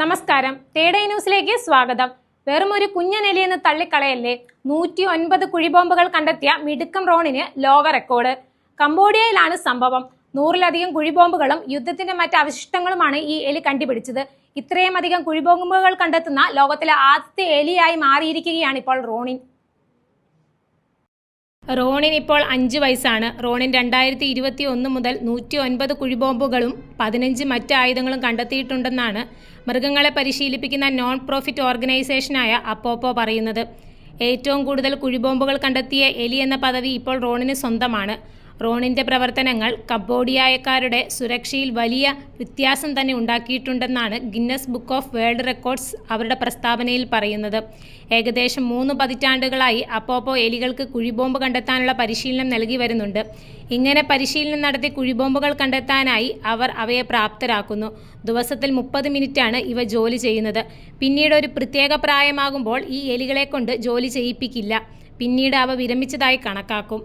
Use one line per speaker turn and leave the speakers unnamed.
നമസ്കാരം. തേടൈ ന്യൂസിലേക്ക് സ്വാഗതം. വെറും ഒരു കുഞ്ഞനെലിയെന്ന് തള്ളിക്കളയല്ലേ? നൂറ്റി ഒൻപത് കുഴിബോംബുകൾ കണ്ടെത്തിയ മിടുക്കം റോണിന് ലോക റെക്കോർഡ്. കംബോഡിയയിലാണ് സംഭവം. നൂറിലധികം കുഴിബോംബുകളും യുദ്ധത്തിന്റെ മറ്റ് അവശിഷ്ടങ്ങളുമാണ് ഈ എലി കണ്ടുപിടിച്ചത്. ഇത്രയും അധികം കുഴിബോംബുകൾ കണ്ടെത്തുന്ന ലോകത്തിലെ ആദ്യത്തെ എലിയായി മാറിയിരിക്കുകയാണ് ഇപ്പോൾ റോണിൻ. റോണിൻ ഇപ്പോൾ അഞ്ച് വയസ്സാണ്. റോണിൻ രണ്ടായിരത്തി ഇരുപത്തി ഒന്ന് മുതൽ നൂറ്റി ഒൻപത് കുഴിബോംബുകളും പതിനഞ്ച് മറ്റ് ആയുധങ്ങളും കണ്ടെത്തിയിട്ടുണ്ടെന്നാണ് മൃഗങ്ങളെ പരിശീലിപ്പിക്കുന്ന നോൺ പ്രോഫിറ്റ് ഓർഗനൈസേഷനായ അപ്പോപ്പോ പറയുന്നത്. ഏറ്റവും കൂടുതൽ കുഴിബോംബുകൾ കണ്ടെത്തിയ എലി എന്ന പദവി ഇപ്പോൾ റോണിന് സ്വന്തമാണ്. റോണിന്റെ പ്രവർത്തനങ്ങൾ കബോഡിയായക്കാരുടെ സുരക്ഷയിൽ വലിയ വ്യത്യാസം തന്നെ ഉണ്ടാക്കിയിട്ടുണ്ടെന്നാണ് Guinness book of world records അവരുടെ പ്രസ്താവനയിൽ പറയുന്നത്. ഏകദേശം മൂന്ന് പതിറ്റാണ്ടുകളായി അപ്പോപ്പോ എലികൾക്ക് കുഴിബോംബ് കണ്ടെത്താനുള്ള പരിശീലനം നൽകി വരുന്നുണ്ട്. ഇങ്ങനെ പരിശീലനം നടത്തി കുഴിബോംബുകൾ കണ്ടെത്താനായി അവർ അവയെ പ്രാപ്തരാക്കുന്നു. ദിവസത്തിൽ മുപ്പത് മിനിറ്റാണ് ഇവ ജോലി ചെയ്യുന്നത്. പിന്നീട് ഒരു പ്രത്യേക പ്രായമാകുമ്പോൾ ഈ എലികളെ കൊണ്ട് ജോലി ചെയ്യിപ്പിക്കില്ല. പിന്നീട് അവ വിരമിച്ചതായി കണക്കാക്കും.